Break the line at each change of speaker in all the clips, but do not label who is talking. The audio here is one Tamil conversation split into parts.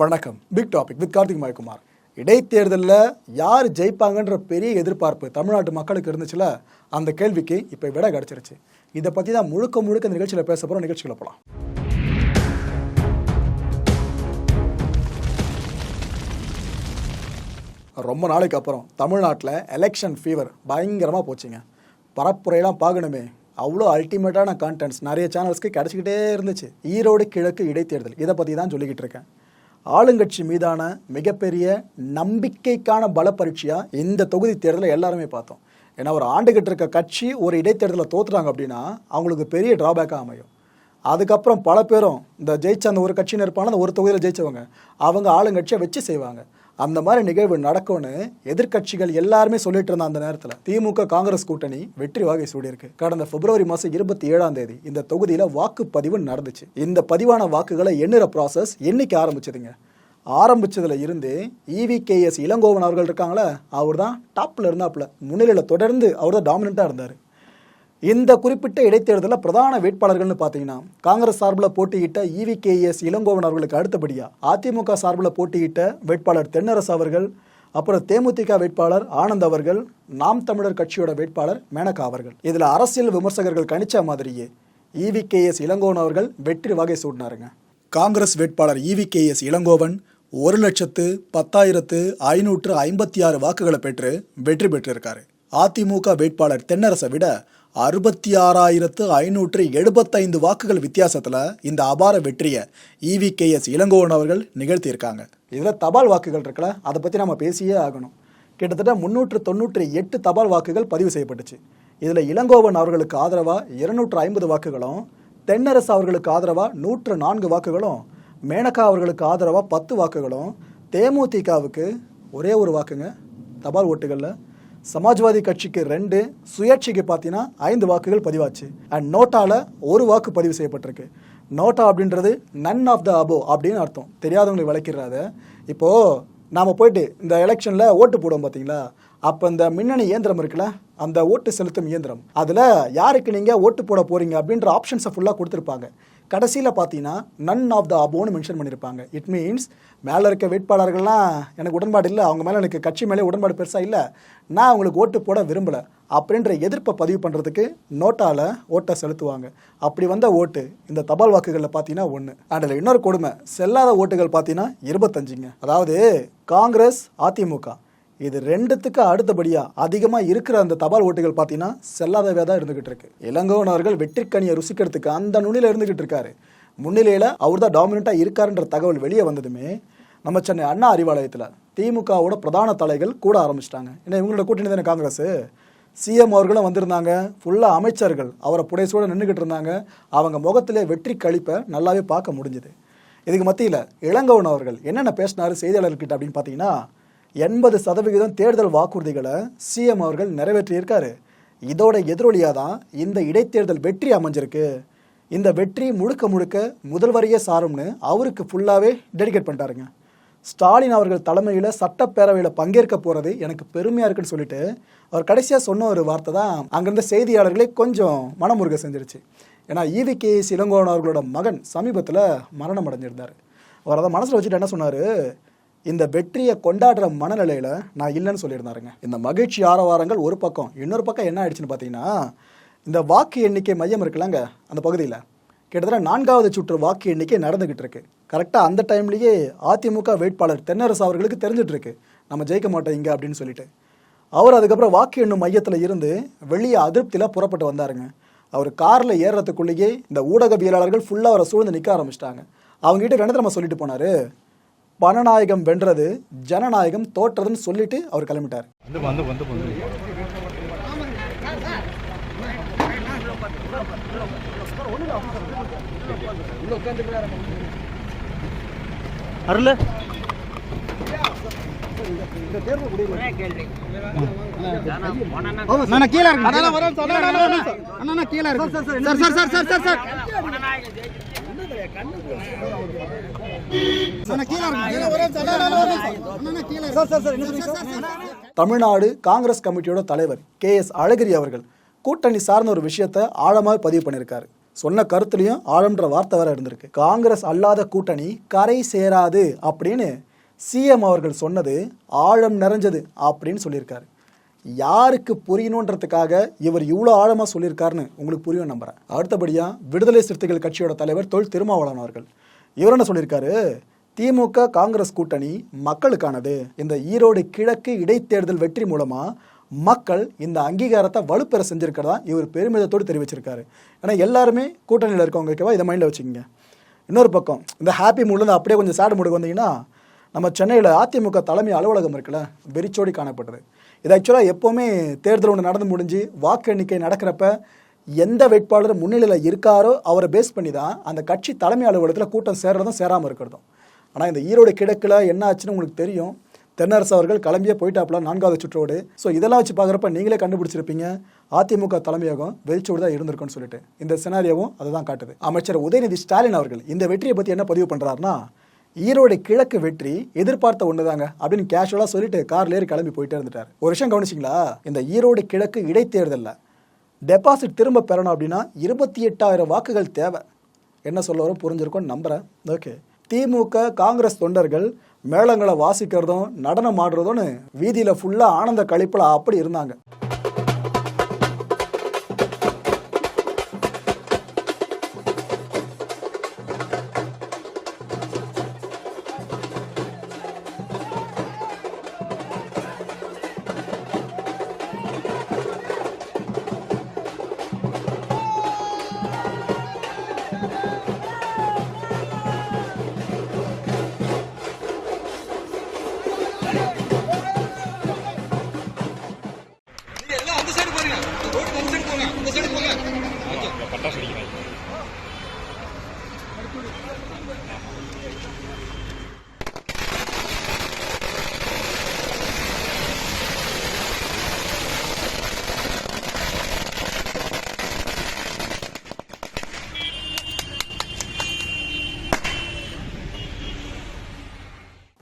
வணக்கம். Big topic with Karthik Mayakumar. இடைத்தேர்தலில் யார் ஜெயிப்பாங்கன்ற பெரிய எதிர்பார்ப்பு தமிழ்நாட்டு மக்களுக்கு இருந்துச்சுல அந்த கேள்விக்கு இப்போ விட கிடச்சிருச்சு. இதை பற்றி தான் முழுக்க முழுக்க இந்த நிகழ்ச்சியில் பேச போகிறோம் நிகழ்ச்சியில் போகலாம் ரொம்ப நாளைக்கு அப்புறம் தமிழ்நாட்டில் எலெக்ஷன் ஃபீவர் பயங்கரமாக போச்சுங்க. பரப்புரையெல்லாம் பார்க்கணுமே. அவ்வளோ அல்டிமேட்டான கான்டென்ட்ஸ் நிறைய சேனல்ஸ்க்கு கிடச்சிக்கிட்டே இருந்துச்சு. ஈரோடு கிழக்கு இடைத்தேர்தல். இதை பற்றி தான் சொல்லிக்கிட்டு இருக்கேன். ஆளுங்கட்சி மீதான மிகப்பெரிய நம்பிக்கைக்கான பல பரீட்சையாக இந்த தொகுதி தேர்தலை எல்லாருமே பார்த்தோம். ஏன்னா ஒரு ஆண்டுகிட்டு இருக்க கட்சி ஒரு இடைத்தேர்தலில் தோத்துறாங்க அப்படின்னா அவங்களுக்கு பெரிய டிராபேக்காக அமையும். அதுக்கப்புறம் பல பேரும் இந்த ஜெயிச்ச அந்த ஒரு கட்சியினர் இருப்பாங்க அந்த ஒரு தொகுதியில் ஜெயிச்சவங்க அவங்க ஆளுங்கட்சியை வச்சு செய்வாங்க. அந்த மாதிரி நிகழ்வு நடக்கும்னு எதிர்க்கட்சிகள் எல்லாருமே சொல்லிட்டு இருந்த அந்த நேரத்தில். திமுக காங்கிரஸ் கூட்டணி வெற்றி வாகை சூடியிருக்கு. கடந்த பிப்ரவரி மாதம் இருபத்தி ஏழாம் தேதி இந்த தொகுதியில் வாக்குப்பதிவு நடந்துச்சு. இந்த பதிவான வாக்குகளை எண்ணுற ப்ராசஸ் என்னைக்கு ஆரம்பிச்சதுங்க? ஆரம்பிச்சதுல இருந்து இவிகேஎஸ் இளங்கோவன் அவர்கள் இருக்காங்களே அவர் தான் டாப்பில் இருந்தாப்புல. முன்னிலையில் தொடர்ந்து அவர் தான் டாமினண்ட்டாக இருந்தார். இந்த குறிப்பிட்ட இடைத்தேர்தலில் பிரதான வேட்பாளர்கள்னு பார்த்தீங்கன்னா காங்கிரஸ் சார்பில் போட்டியிட்ட இவிகேஎஸ் இளங்கோவன் அவர்களுக்கு அடுத்தபடியாக அதிமுக சார்பில் போட்டியிட்ட வேட்பாளர் தென்னரசு அவர்கள் அப்புறம் தேமுதிக வேட்பாளர் ஆனந்த் அவர்கள் நாம் தமிழர் கட்சியோட வேட்பாளர் மேனகா அவர்கள். இதில் அரசியல் விமர்சகர்கள் கணிச்ச மாதிரியே இவிகேஎஸ் இளங்கோவன் அவர்கள் வெற்றி வகை சூடினாருங்க காங்கிரஸ் வேட்பாளர் இவிகேஎஸ் இளங்கோவன் ஒரு லட்சத்து பத்தாயிரத்து ஐநூற்று ஐம்பத்தி ஆறு வாக்குகளை பெற்று வெற்றி பெற்றிருக்காரு. அதிமுக வேட்பாளர் தென்னரசை விட அறுபத்தி ஆறாயிரத்து ஐநூற்று எழுபத்தைந்து வாக்குகள் வித்தியாசத்தில் இந்த அபார வெற்றியை இவிகேஎஸ் இளங்கோவன் அவர்கள் நிகழ்த்தியிருக்காங்க. இதில் தபால் வாக்குகள் இருக்குல்ல அதை பற்றி நம்ம பேசியே ஆகணும். கிட்டத்தட்ட முன்னூற்று தொண்ணூற்றி எட்டு தபால் வாக்குகள் பதிவு செய்யப்பட்டுச்சு. இதில் இளங்கோவன் அவர்களுக்கு ஆதரவாக இருநூற்று ஐம்பது வாக்குகளும் தென்னரசு அவர்களுக்கு ஆதரவாக நூற்று நான்கு வாக்குகளும் மேனகா அவர்களுக்கு ஆதரவாக பத்து வாக்குகளும் தேமுதிகவுக்கு ஒரே ஒரு வாக்குங்க தபால் ஓட்டுகளில். சமாஜ்வாதி கட்சிக்கு ரெண்டு சுயேட்சைக்கு பார்த்தீங்கன்னா ஐந்து வாக்குகள் பதிவாச்சு. அண்ட் நோட்டாவில் ஒரு வாக்கு பதிவு செய்யப்பட்டிருக்கு. நோட்டா அப்படின்றது நன் ஆஃப் த அபோ அப்படின்னு அர்த்தம். தெரியாதவங்களுக்கு விளக்கிறாத இப்போது நாம் போயிட்டு இந்த எலெக்ஷனில் ஓட்டு போடுவோம் பார்த்தீங்களா அப்போ இந்த மின்னணு இயந்திரம் இருக்குல்ல அந்த ஓட்டு செலுத்தும் இயந்திரம். அதில் யாருக்கு நீங்கள் ஓட்டு போட போகிறீங்க அப்படின்ற ஆப்ஷன்ஸை ஃபுல்லாக கொடுத்துருப்பாங்க. கடைசியில் பார்த்தீங்கன்னா நன் ஆஃப் த அபோன்னு மென்ஷன் பண்ணியிருப்பாங்க இட் மீன்ஸ் மேலே இருக்க வேட்பாளர்கள்லாம் எனக்கு உடன்பாடு இல்லை. அவங்க மேலே எனக்கு கட்சி மேலே உடன்பாடு பெருசாக இல்லை. நான் அவங்களுக்கு ஓட்டு போட விரும்பலை. அப்படின்ற எதிர்ப்பை பதிவு பண்ணுறதுக்கு நோட்டாவில் ஓட்டை செலுத்துவாங்க. அப்படி வந்த ஓட்டு இந்த தபால் வாக்குகளில் பார்த்தீங்கன்னா ஒன்று அதில் இன்னொரு கொடுமை செல்லாத ஓட்டுகள் பார்த்தீங்கன்னா இருபத்தஞ்சுங்க. அதாவது காங்கிரஸ் அதிமுக. இது ரெண்டுத்துக்கு அடுத்தபடியாக அதிகமாக இருக்கிற அந்த தபால் ஓட்டுகள் பார்த்தீங்கன்னா செல்லாதவையாக தான் இருந்துகிட்டு இருக்கு. இளங்கோவன் வெற்றிக்கனியை ருசிக்கிறதுக்கு அந்த நுனியில் இருந்துகிட்டு இருக்காரு. முன்னிலையில் அவர் தான் டாமினண்ட்டாக இருக்காருன்ற தகவல் வெளியே வந்ததுமே நம்ம சென்னை அண்ணா அறிவாலயத்தில் திமுகவோட பிரதான தலைகள் கூட ஆரம்பிச்சிட்டாங்க. ஏன்னா இவங்களோட கூட்டணி தானே காங்கிரஸ்? சிஎம் அவர்களும் வந்திருந்தாங்க. ஃபுல்லாக அமைச்சர்கள் அவரை புடைசோட நின்றுக்கிட்டு இருந்தாங்க. அவங்க முகத்திலே வெற்றி கழிப்பை நல்லாவே பார்க்க முடிஞ்சுது. இதுக்கு மத்தியில் இளங்கவன் அவர்கள் என்னென்ன பேசினாரு செய்தியாளர்கிட்ட அப்படின்னு பார்த்தீங்கன்னா எண்பது சதவிகிதம் தேர்தல் வாக்குறுதிகளை சிஎம் அவர்கள் நிறைவேற்றியிருக்காரு. இதோட எதிரொலியாக தான் இந்த இடைத்தேர்தல் வெற்றி அமைஞ்சிருக்கு. இந்த வெற்றி முழுக்க முழுக்க முதல்வரையே சாரும்னு அவருக்கு ஃபுல்லாகவே டெடிகேட் பண்ணிட்டாருங்க. ஸ்டாலின் அவர்கள் தலைமையில் சட்டப்பேரவையில் பங்கேற்க போகிறது எனக்கு பெருமையாக இருக்குன்னு சொல்லிட்டு அவர் கடைசியாக சொன்ன ஒரு வார்த்தை தான் அங்கேருந்த செய்தியாளர்களே கொஞ்சம் மனமுருக செஞ்சிருச்சு. ஏன்னா ஈவி கே இளங்கோவன் அவர்களோட மகன் சமீபத்தில் மரணம் அடைஞ்சிருந்தார். அவர் அதை மனசில் வச்சுட்டு என்ன சொன்னார்? இந்த வெற்றியை கொண்டாடுற மனநிலையில் நான் இல்லைன்னு சொல்லியிருந்தாருங்க. இந்த மகிழ்ச்சி ஆரவாரங்கள் ஒரு பக்கம் இன்னொரு பக்கம் என்ன ஆயிடுச்சுன்னு பார்த்தீங்கன்னா இந்த வாக்கு எண்ணிக்கை மையம் இருக்குல்லங்க அந்த பகுதியில். கிட்டத்தட்ட நான்காவது சுற்று வாக்கு எண்ணிக்கை நடந்துகிட்டு இருக்கு. கரெக்டாக அந்த டைம்லேயே அதிமுக வேட்பாளர் தென்னரசு அவர்களுக்கு தெரிஞ்சிட்டு இருக்கு. நம்ம ஜெயிக்க மாட்டோம் இங்கே அப்படின்னு சொல்லிட்டு. அவர் அதுக்கப்புறம் வாக்கு எண்ணும் மையத்தில் இருந்து வெளியே அதிருப்தியில் புறப்பட்டு வந்தாருங்க. அவர் காரில் ஏறுறதுக்குள்ளேயே இந்த ஊடகவியலாளர்கள் ஃபுல்லாக அவரை சூழ்ந்து நிற்க ஆரம்பிச்சிட்டாங்க. அவங்ககிட்ட ரெண்டு நம்ம சொல்லிட்டு போனார் பணநாயகம் வென்றது ஜனநாயகம் தோற்றதுன்னு சொல்லிட்டு அவர் கிளம்பிட்டார்.
வந்து வந்து வந்து வந்து. அருள்.
இருக்கு கீழ இருக்கு
தமிழ்நாடு காங்கிரஸ் கமிட்டியோட தலைவர் கே எஸ் அழகிரி அவர்கள் கூட்டணி சார்ந்த ஒரு விஷயத்தை ஆழமாக பதிவு பண்ணியிருக்காரு. சொன்ன கருத்துலையும் ஆழம்ன்ற வார்த்தை வர இருந்திருக்கு. காங்கிரஸ் அல்லாத கூட்டணி கரை சேராது அப்படின்னு சிஎம் அவர்கள் சொன்னது ஆழம் நிறைஞ்சது அப்படின்னு சொல்லியிருக்காரு. யாருக்கு புரியணுன்றதுக்காக இவர் இவ்வளோ ஆழமாக சொல்லியிருக்காருன்னு உங்களுக்கு புரியும் நம்புறேன். அடுத்தபடியாக விடுதலை சிறுத்தைகள் கட்சியோட தலைவர் தொல் திருமாவளவன் அவர்கள். இவர் என்ன சொல்லியிருக்காரு? திமுக காங்கிரஸ் கூட்டணி மக்களுக்கானது. இந்த ஈரோடு கிழக்கு இடைத்தேர்தல் வெற்றி மூலமாக மக்கள் இந்த அங்கீகாரத்தை வலுப்பெற செஞ்சிருக்கிறதா இவர் பெருமிதத்தோடு தெரிவிச்சிருக்காரு. ஏன்னா எல்லாருமே கூட்டணியில் இருக்கவங்க ஓகேவா? இதை மைண்டில் வச்சுக்கோங்க. இன்னொரு பக்கம் இந்த ஹாப்பி மூட்லேருந்து அப்படியே கொஞ்சம் சேடு மூடுக்கு வந்தீங்கன்னா நம்ம சென்னையில் அதிமுக தலைமை அலுவலகம் இருக்குல்ல வெறிச்சோடி காணப்பட்டது. இது ஆக்சுவலாக எப்போவுமே தேர்தல் ஒன்று நடந்து முடிஞ்சு வாக்கு எண்ணிக்கை நடக்கிறப்ப எந்த வேட்பாளர் முன்னிலையில் இருக்காரோ அவரை பேஸ் பண்ணி தான் அந்த கட்சி தலைமை அலுவலகத்தில் கூட்டம் சேர்றதும் சேராமல் இருக்கிறதும். ஆனால் இந்த ஈரோடு கிழக்கில் என்ன ஆச்சுன்னு உங்களுக்கு தெரியும்? தென்னரசு அவர்கள் கிளம்பியே போயிட்டாப்புல நான்காவது சுற்றோடு. ஸோ இதெல்லாம் வச்சு பார்க்குறப்ப நீங்களே கண்டுபிடிச்சிருப்பீங்க. அதிமுக தலைமையகம் வெளிச்சோடு தான் இருந்திருக்குன்னு சொல்லிட்டு. இந்த சினாரியாவும் அதை தான் காட்டுது. அமைச்சர் உதயநிதி ஸ்டாலின் அவர்கள் இந்த வெற்றியை பற்றி என்ன பதிவு பண்ணுறாருன்னா ஈரோடு கிழக்கு வெற்றி எதிர்பார்த்த ஒன்றுதாங்க அப்படின்னு கேஷுவலாக சொல்லிட்டு கார்லேயே ஏறி கிளம்பி போயிட்டே இருந்துட்டார். ஒரு விஷயம் கவனிச்சிங்களா? இந்த ஈரோடு கிழக்கு இடைத்தேர்தலில் டெபாசிட் திரும்ப பெறணும் அப்படின்னா இருபத்தி எட்டாயிரம் வாக்குகள் தேவை. என்ன சொல்ல வரும்? புரிஞ்சிருக்கும்னு நம்புறேன். ஓகே திமுக காங்கிரஸ் தொண்டர்கள் மேளங்களை வாசிக்கிறதும் நடனம் ஆடுறதும்னு வீதியில் ஃபுல்லாக ஆனந்த கழிப்பில் அப்படி இருந்தாங்க.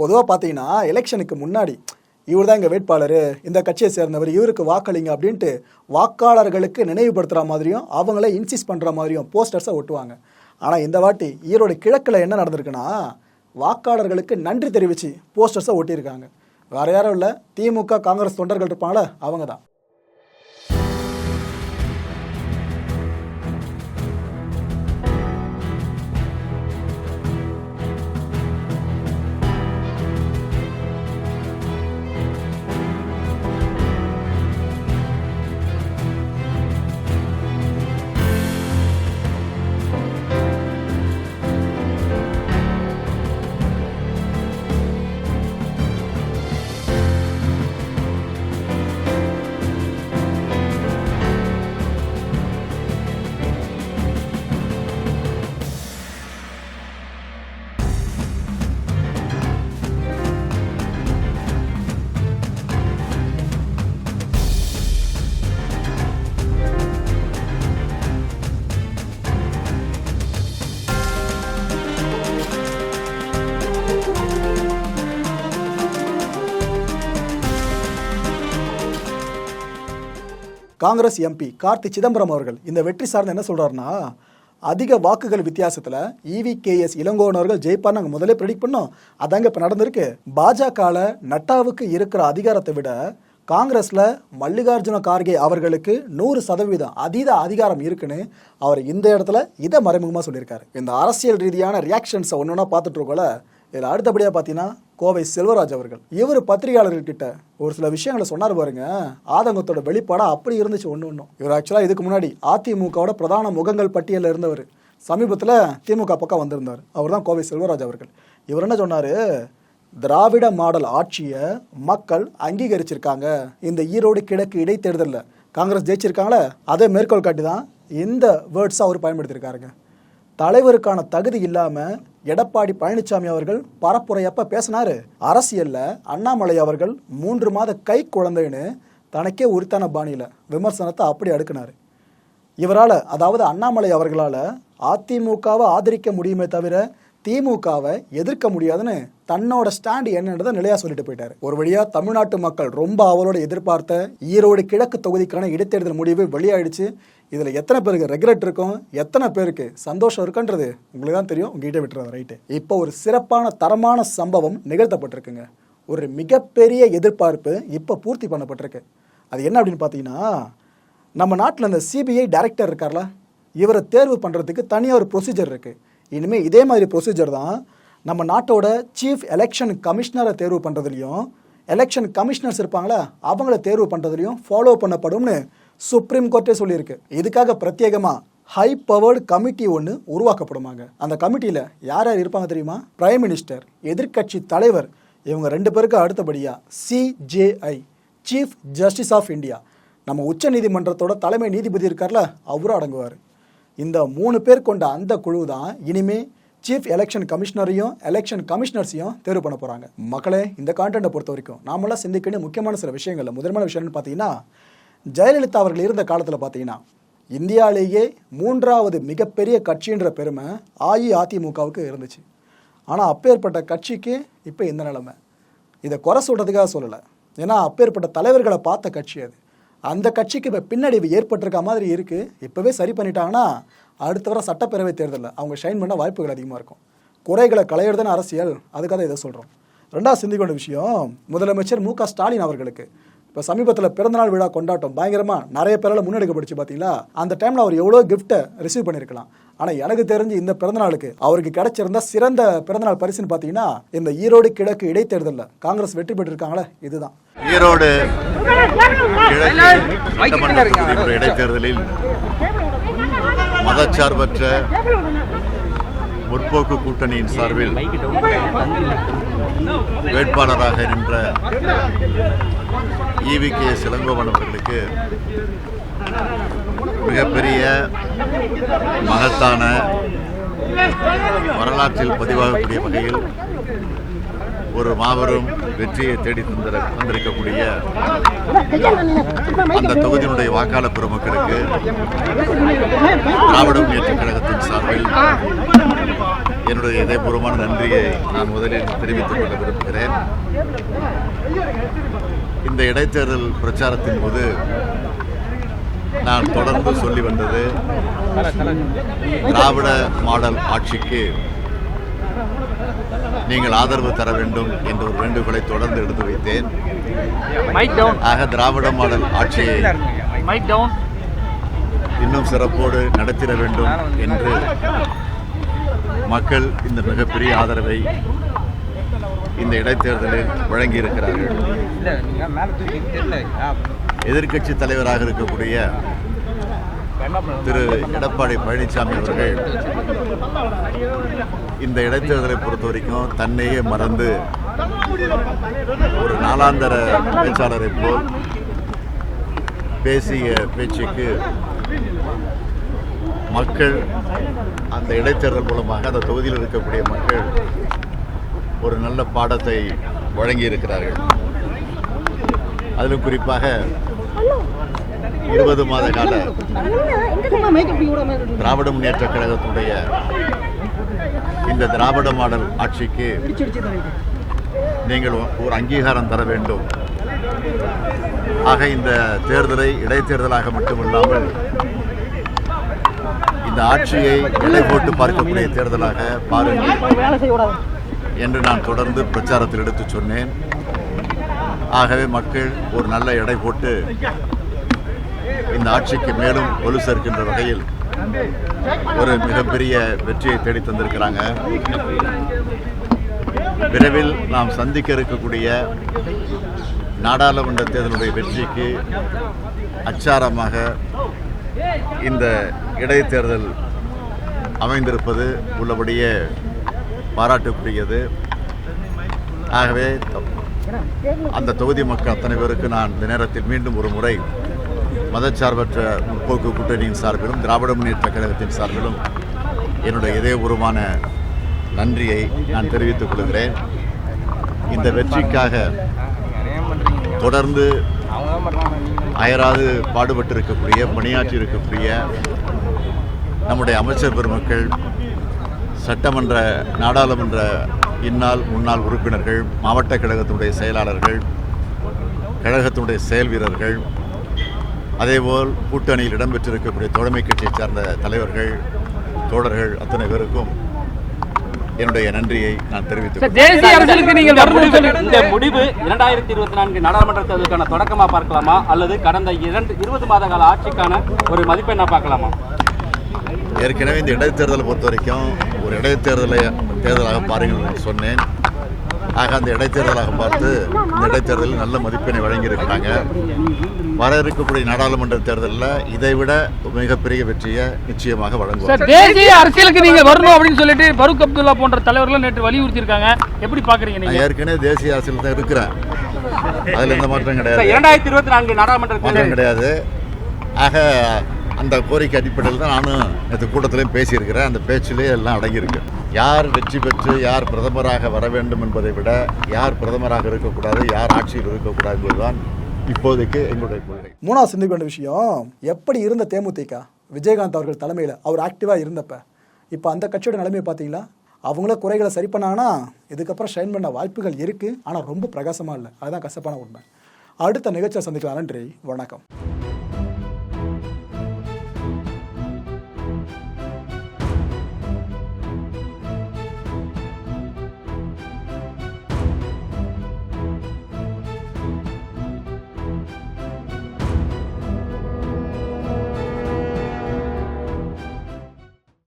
பொதுவாக பார்த்தீங்கன்னா எலெக்ஷனுக்கு முன்னாடி இவர் தான் எங்கள் வேட்பாளர் இந்த கட்சியை சேர்ந்தவர் இவருக்கு வாக்களிங்க அப்படின்ட்டு வாக்காளர்களுக்கு நினைவுபடுத்துகிற மாதிரியும் அவங்கள இன்சிஸ் பண்ணுற மாதிரியும் போஸ்டர்ஸை ஒட்டுவாங்க. ஆனால் இந்த வாட்டி ஈரோடு கிழக்கில் என்ன நடந்திருக்குன்னா வாக்காளர்களுக்கு நன்றி தெரிவித்து போஸ்டர்ஸை ஒட்டியிருக்காங்க. வேறு யாரும் இல்லை திமுக காங்கிரஸ் தொண்டர்கள் இருப்பாங்களே அவங்க தான் காங்கிரஸ் எம்பி கார்த்தி சிதம்பரம் அவர்கள் இந்த வெற்றி சார்ந்து என்ன சொல்கிறாருன்னா அதிக வாக்குகள் வித்தியாசத்தில் இவிகேஎஸ் இளங்கோவன் அவர்கள் ஜெயிப்பார் நாங்கள் முதலே ப்ரெடிக்ட் பண்ணோம். அதாங்க இப்போ நடந்திருக்கு. பாஜகவில் நட்டாவுக்கு இருக்கிற அதிகாரத்தை விட காங்கிரஸில் மல்லிகார்ஜுன கார்கே அவர்களுக்கு நூறு சதவீதம் அதீத அதிகாரம் இருக்குன்னு அவர் இந்த இடத்துல இதை மறைமுகமாக சொல்லியிருக்காரு. இந்த அரசியல் ரீதியான ரியாக்ஷன்ஸை ஒன்று ஒன்றா பார்த்துட்ருக்கோல இதில் அடுத்தபடியாக பார்த்தீங்கன்னா கோவை செல்வராஜ் அவர்கள். இவர் பத்திரிகையாளர்கள்கிட்ட ஒரு சில விஷயங்களை சொன்னார் பாருங்க. ஆதங்கத்தோட வெளிப்பாடாக அப்படி இருந்துச்சு ஒன்று ஒன்றும் இவர் ஆக்சுவலாக இதுக்கு முன்னாடி அதிமுகவோட பிரதான முகங்கள் பட்டியலில் இருந்தவர். சமீபத்தில் திமுக பக்கம் வந்திருந்தார். அவர் தான் கோவை செல்வராஜ் அவர்கள். இவர் என்ன சொன்னார்? திராவிட மாடல் ஆட்சியை மக்கள் அங்கீகரிச்சிருக்காங்க. இந்த ஈரோடு கிழக்கு இடைத்தேர்தலில் காங்கிரஸ் ஜெயிச்சிருக்காங்களே அதை மேற்கோள் காட்டி தான் இந்த வேர்ட்ஸை அவர் பயன்படுத்தியிருக்காருங்க தலைவருக்கான தகுதி இல்லாமல் எடப்பாடி பழனிசாமி அவர்கள் பரப்புரையப்ப பேசினாரு. அரசியல்ல அண்ணாமலை அவர்கள் மூன்று மாத கை குழந்தைன்னு தனக்கே உரித்தான பாணியில் விமர்சனத்தை அப்படி அடுக்கினார். இவரால் அதாவது அண்ணாமலை அவர்களால் அதிமுகவை ஆதரிக்க முடியுமே தவிர திமுகவை எதிர்க்க முடியாதுன்னு தன்னோட ஸ்டாண்ட் என்னன்றதை நிலையா சொல்லிட்டு போயிட்டாரு. ஒரு வழியா தமிழ்நாட்டு மக்கள் ரொம்ப அவளோட எதிர்பார்த்த ஈரோடு கிழக்கு தொகுதிக்கான இடைத்தேர்தல் முடிவு வெளியாயிடுச்சு. இதுல எத்தனை பேருக்கு ரெகுலேட் இருக்கும்? எத்தனை பேருக்கு சந்தோஷம் இருக்குன்றது உங்களுக்கு தான் தெரியும். உங்ககிட்ட விட்டுறது ரைட்டு இப்போ ஒரு சிறப்பான தரமான சம்பவம் நிகழ்த்தப்பட்டிருக்குங்க. ஒரு மிகப்பெரிய எதிர்பார்ப்பு இப்போ பூர்த்தி பண்ணப்பட்டிருக்கு. அது என்ன அப்படின்னு பார்த்தீங்கன்னா நம்ம நாட்டில் இந்த சிபிஐ டைரக்டர் இருக்கார்ல இவரை தேர்வு பண்ணுறதுக்கு தனியாக ஒரு ப்ரொசீஜர் இருக்குது இனிமேல் இதே மாதிரி ப்ரொசீஜர் தான் நம்ம நாட்டோட சீஃப் எலெக்ஷன் கமிஷனரை தேர்வு பண்ணுறதுலையும் எலெக்ஷன் கமிஷனர்ஸ் இருப்பாங்களா அவங்கள தேர்வு பண்ணுறதுலையும் ஃபாலோ பண்ணப்படும்னு சுப்ரீம் கோர்ட்டே சொல்லியிருக்கு. இதுக்காக பிரத்யேகமாக ஹை பவர்டு கமிட்டி ஒன்று உருவாக்கப்படுமாங்க. அந்த கமிட்டியில் யார் யார் இருப்பாங்க தெரியுமா? பிரைம் மினிஸ்டர் எதிர்க்கட்சி தலைவர் இவங்க ரெண்டு பேருக்கு அடுத்தபடியாக CJI chief justice of India நம்ம உச்ச நீதிமன்றத்தோட தலைமை நீதிபதி இருக்கார்ல அவரும் அடங்குவார். இந்த மூணு பேர் கொண்ட அந்த குழு தான் இனிமே சீஃப் எலெக்ஷன் கமிஷனரையும் எலெக்ஷன் கமிஷனர்ஸையும் தேர்வு பண்ண போகிறாங்க மக்களே இந்த கான்டென்ட்டை பொறுத்த வரைக்கும் நாமெல்லாம் சிந்திக்க முக்கியமான சில விஷயங்கள் முதன்மையான விஷயம்னு பார்த்தீங்கன்னா ஜெயலலிதா அவர்கள் இருந்த காலத்தில் பார்த்தீங்கன்னா இந்தியாவிலேயே மூன்றாவது மிகப்பெரிய கட்சின்ற பெருமை அஇஅதிமுகவுக்கு இருந்துச்சு. ஆனால் அப்பேற்பட்ட கட்சிக்கு இப்போ இந்த நிலைமை. இதை குறை சொல்கிறதுக்காக சொல்லலை. ஏன்னா அப்பேற்பட்ட தலைவர்களை பார்த்த கட்சி அது. அந்த கட்சிக்கு இப்போ பின்னடைவு ஏற்பட்டிருக்க மாதிரி இருக்குது இப்போவே சரி பண்ணிட்டாங்கன்னா அடுத்த வர சட்டப்பேரவை தேர்தலில் அவங்க ஷைன் பண்ண வாய்ப்புகள் அதிகமாக இருக்கும். குறைகளை களையிறதுன்னு அரசியல். அதுக்காக இதை சொல்கிறோம் ரெண்டாவது சிந்திக்க வேண்டிய விஷயம் முதலமைச்சர் மு க ஸ்டாலின் அவர்களுக்கு. இப்போ சமீபத்தில் பிறந்தநாள் விழா கொண்டாட்டம் பயங்கரமாக நிறைய பேரால் முன்னெடுக்கப்படுச்சு பார்த்தீங்களா அந்த டைமில் அவர் எவ்வளோ கிஃப்ட்டை ரிசீவ் பண்ணியிருக்கலாம் ஆனால் எனக்கு தெரிஞ்சு இந்த பிறந்தநாளுக்கு அவருக்கு கிடைச்சிருந்த சிறந்த பிறந்தநாள் பரிசுன்னு பார்த்தீங்கன்னா இந்த ஈரோடு கிழக்கு இடைத்தேர்தலில் காங்கிரஸ் வெற்றி பெற்றிருக்காங்களே இதுதான்.
ஈரோடு இடைத்தேர்தலில் மதச்சார்பற்ற முற்போக்கு கூட்டணியின் சார்பில் வேட்பாளராக நின்ற ஈவி கே இளங்கோவன் அவர்களுக்கு மிகப்பெரிய மகத்தான வரலாற்றில் பதிவாகக்கூடிய வகையில் ஒரு மாபெரும் வெற்றியை தேடி தந்திர தந்திருக்கக்கூடிய அந்த தொகுதியினுடைய வாக்காளர் பெருமக்களுக்கு திராவிட முன்னேற்ற கழகத்தின் சார்பில் என்னுடைய இதயபூர்வமான நன்றியை நான் முதலில் தெரிவித்துக் கொள்ள விரும்புகிறேன். இந்த இடைத்தேர்தல் பிரச்சாரத்தின் போது நான் தொடர்ந்து சொல்லி வந்தது திராவிட மாடல் ஆட்சிக்கு நீங்கள் ஆதரவு தர வேண்டும் என்ற ஒரு வேண்டுகோளை தொடர்ந்து எடுத்து வைத்தேன். ஆக திராவிட மாடல் ஆட்சியை இன்னும் சிறப்போடு நடத்திட வேண்டும் என்று மக்கள் இந்த மிகப்பெரிய ஆதரவை இந்த இடைத்தேர்தலில் வழங்கியிருக்கிறார்கள்.
எதிர்கட்சி
எதிர்க்கட்சி தலைவராக இருக்கக்கூடிய திரு எடப்பாடி பழனிசாமி அவர்கள் இந்த இடைத்தேர்தலை பொறுத்த வரைக்கும் தன்னையே மறந்து ஒரு நாளாந்தர பேச்சாளரை போல் பேசிய பேச்சுக்கு மக்கள் அந்த இடைத்தேர்தல் மூலமாக அந்த தொகுதியில் இருக்கக்கூடிய மக்கள் ஒரு நல்ல பாடத்தை வழங்கியிருக்கிறார்கள். அதிலும் குறிப்பாக இருபது மாத கால திராவிட முன்னேற்ற கழகத்துடைய இந்த திராவிட மாடல் ஆட்சிக்கு நீங்கள் ஒரு அங்கீகாரம் தர வேண்டும். ஆக இந்த தேர்தலை இடைத்தேர்தலாக மட்டுமில்லாமல் இந்த ஆட்சியை நிலை போட்டு பார்க்கக்கூடிய தேர்தலாக பாருங்கள். என்று நான் தொடர்ந்து பிரச்சாரத்தில் எடுத்துச் சொன்னேன். ஆகவே மக்கள் ஒரு நல்ல எடை போட்டு இந்த ஆட்சிக்கு மேலும் வலு சேர்க்கின்ற வகையில் ஒரு மிகப்பெரிய வெற்றியை தேடி தந்திருக்கிறாங்க. விரைவில் நாம் சந்திக்க இருக்கக்கூடிய நாடாளுமன்ற தேர்தலுடைய வெற்றிக்கு அச்சாரமாக இந்த இடைத்தேர்தல் அமைந்திருப்பது உள்ளபடியே பாராட்டுக்குரியது. ஆகவே அந்த தொகுதி மக்கள் அத்தனை பேருக்கு நான் இந்த நேரத்தில் மீண்டும் ஒரு முறை மதச்சார்பற்ற முற்போக்கு கூட்டணியின் சார்பிலும் திராவிட முன்னேற்ற கழகத்தின் சார்பிலும் என்னுடைய இதயபூர்வமான நன்றியை நான் தெரிவித்துக் கொள்கிறேன். இந்த வெற்றிக்காக தொடர்ந்து அயராது பாடுபட்டு இருக்கக்கூடிய பணியாற்றி இருக்கக்கூடிய நம்முடைய அமைச்சர் பெருமக்கள் சட்டமன்ற நாடாளுமன்ற இந்நாள் முன்னாள் உறுப்பினர்கள் மாவட்ட கழகத்தினுடைய செயலாளர்கள் கழகத்தினுடைய செயல் வீரர்கள் அதேபோல் கூட்டணியில் இடம்பெற்றிருக்கக்கூடிய தோழமை கட்சியைச் சார்ந்த தலைவர்கள் தோழர்கள் அத்தனை பேருக்கும் என்னுடைய நன்றியை நான்
சொல்லி இந்த முடிவு இரண்டாயிரத்தி இருபத்தி நான்கு நாடாளுமன்ற தேர்தலுக்கான தொடக்கமா பார்க்கலாமா? அல்லது கடந்த இரண்டு இருபது மாத கால ஆட்சிக்கான ஒரு மதிப்பெண்ணா பார்க்கலாமா?
ஏற்கனவே இந்த இடைத்தேர்தலை பொறுத்த வரைக்கும் ஒரு இடைத்தேர்தலை தேர்தலாக பாருங்கள் என்று சொன்னேன். ஆக அந்த இடைத்தேர்தலாக பார்த்து இந்த இடைத்தேர்தலில் நல்ல மதிப்பெண்ணை வழங்கியிருக்கிறாங்க. வர இருக்கக்கூடிய நாடாளுமன்ற தேர்தலில் இதைவிட மிகப்பெரிய வெற்றியை நிச்சயமாக வழங்குவார்
தேசிய அரசியலுக்கு நீங்க வரணும் அப்படின்னு சொல்லிட்டு பரூக் அப்துல்லா போன்ற தலைவர்கள் நேற்று வலியுறுத்தி இருக்காங்க எப்படி பாக்குறீங்க
நான்
நீங்க
ஏற்கனவே தேசிய அரசியல் தான் இருக்கிறேன். அதில் எந்த மாற்றம் கிடையாது.
இரண்டாயிரத்தி இருபத்தி நான்கு நாடாளுமன்ற
மாற்றம் கிடையாது. ஆக அந்த கோரிக்கை அடிப்படையில் தான் நானும் நேற்று கூட்டத்திலையும் பேசியிருக்கிறேன். அந்த பேச்சிலே எல்லாம் அடங்கியிருக்கு. யார் வெற்றி பெற்று யார் பிரதமராக வர வேண்டும் என்பதை விட யார் பிரதமராக இருக்கக்கூடாது யார் ஆட்சியில் இருக்கக்கூடாது என்பதுதான் இப்போதைக்கு எங்களுடைய கொள்கை.
மூணாவது சிந்திக்க வேண்டிய விஷயம் எப்படி இருந்த தேமுதிக? விஜயகாந்த் அவர்கள் தலைமையில் அவர் ஆக்டிவாக இருந்தப்ப. இப்போ அந்த கட்சியோட நிலைமையை பார்த்தீங்களா? அவங்கள குறைகளை சரி பண்ணாங்கன்னா இதுக்கப்புறம் ஷைன் பண்ண வாய்ப்புகள் இருக்குது ஆனால் ரொம்ப பிரகாசமாக இல்லை. அதுதான் கசப்பான உண்மை. அடுத்த நிகழ்ச்சியை சந்திக்கலாம். நன்றி. வணக்கம்.